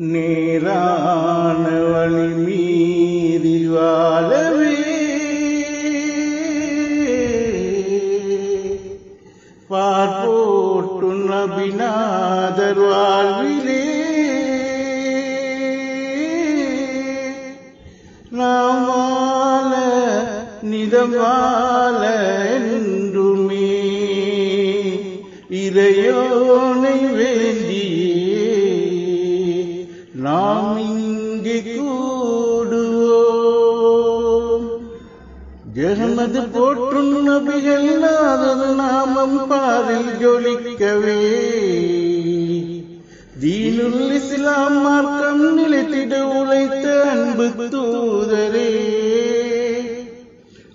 நேரான வழி மீறி வாழவே. பார்ப்போட்டு நபிநாதர் வாழ்விலே. நாம் வாழ நிதம் வாழ என்றுமே இறையோனை வேண்டி ஜெகமது போற்றும் நபிகள் நாதது நாமம் பாதில் ஜொலிக்கவே. தீனுல் இஸ்லாம் மார்க்கம் நிலைத்திட உழைத்த அன்பு தூதரே.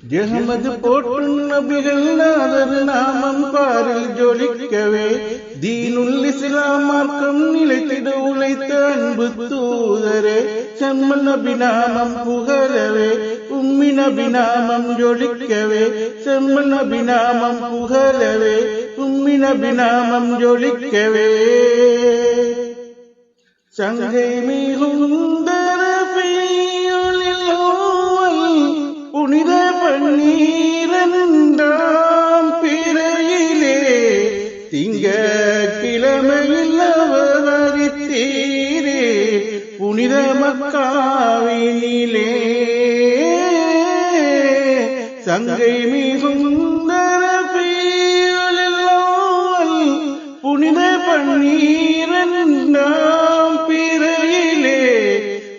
ஜெகமது போற்றும் நபிகள் நாதது நாமம் பாரில் ஜொலிக்கவே. தீனுல் இஸ்லாம் மார்க்கம் நிலைத்திட உழைத்த அன்பு தூதரே. செம்ம நபி நாமம் புகழவே. உம்மி நபி ஜொலிக்கவே செம்ம நபி புகழவே உம்மி நபி ஜொலிக்கவே. சங்கை மிகுந்தர பெய்யொலில் புனித பன்னீரண்டாம் பிறையிலே திங்க கிழமையில் அவதரித்தீரே புனித மக்காவினிலே. கங்கை மிகுந்தர பெய்யொலில் புனித பன்னீரண்டாம் பிறையிலே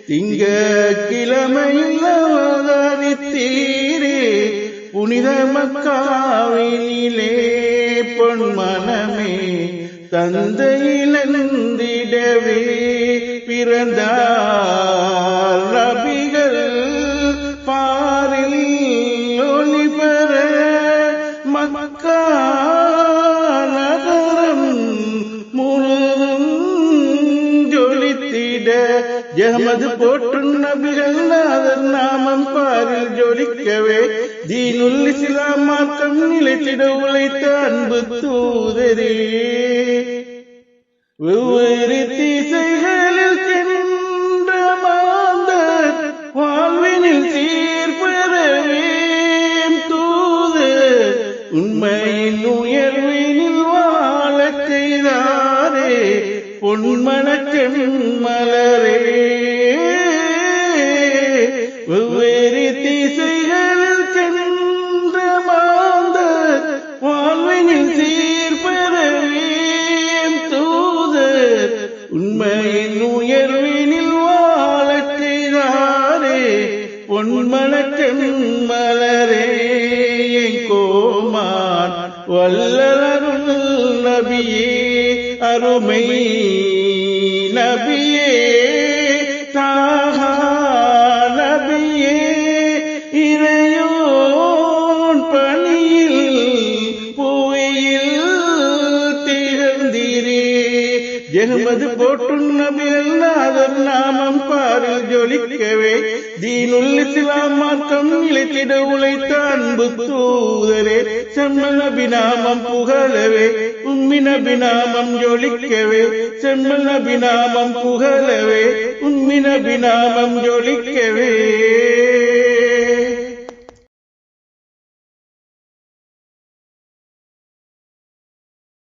திங்க கிழமையில் அவதரித்தீரே புனித மக்காவினிலே பொன்மனமே தந்தையிலந்திடவே பிறந்தார். மக்கா நகரம் முழுதும் ஜொலித்திட. எமது போற்றும் நபிகள் நாதர் நாமம் பாரில் ஜொலிக்கவே. தீனுல் இஸ்லாம் மாற்றம் நிலைத்திட உழைத்த அன்பு தூதரே. வெவ்வேறு திசை உண்மையின் உயர்வினில் வாழ செய்தாரே பொன்மணச்செம் மலரே. வெவ்வேறு திசைகளில் சென்ற மாந்த வாழ்வினில் சீர்பெறவே தூதர். உண்மையின் உயர்வினில் வாழ செய்தாரே பொன்மணச்செம் மலரே. வல்லருள் நபியே அருமை நபியே ஜெகமது போற்றும் நபிகள் நாதர் நாமம் பாரில் ஜொலிக்கவே தீனுல் இஸ்லாம் மார்க்கம் நிலைத்திட உழைத்த அன்பு தூதரே செம்ம நபி நாமம் புகழவே உம்மி நபி நாமம் ஜொலிக்கவே செம்ம நபி நாமம் புகழவே உம்மி நபி நாமம் ஜொலிக்கவே.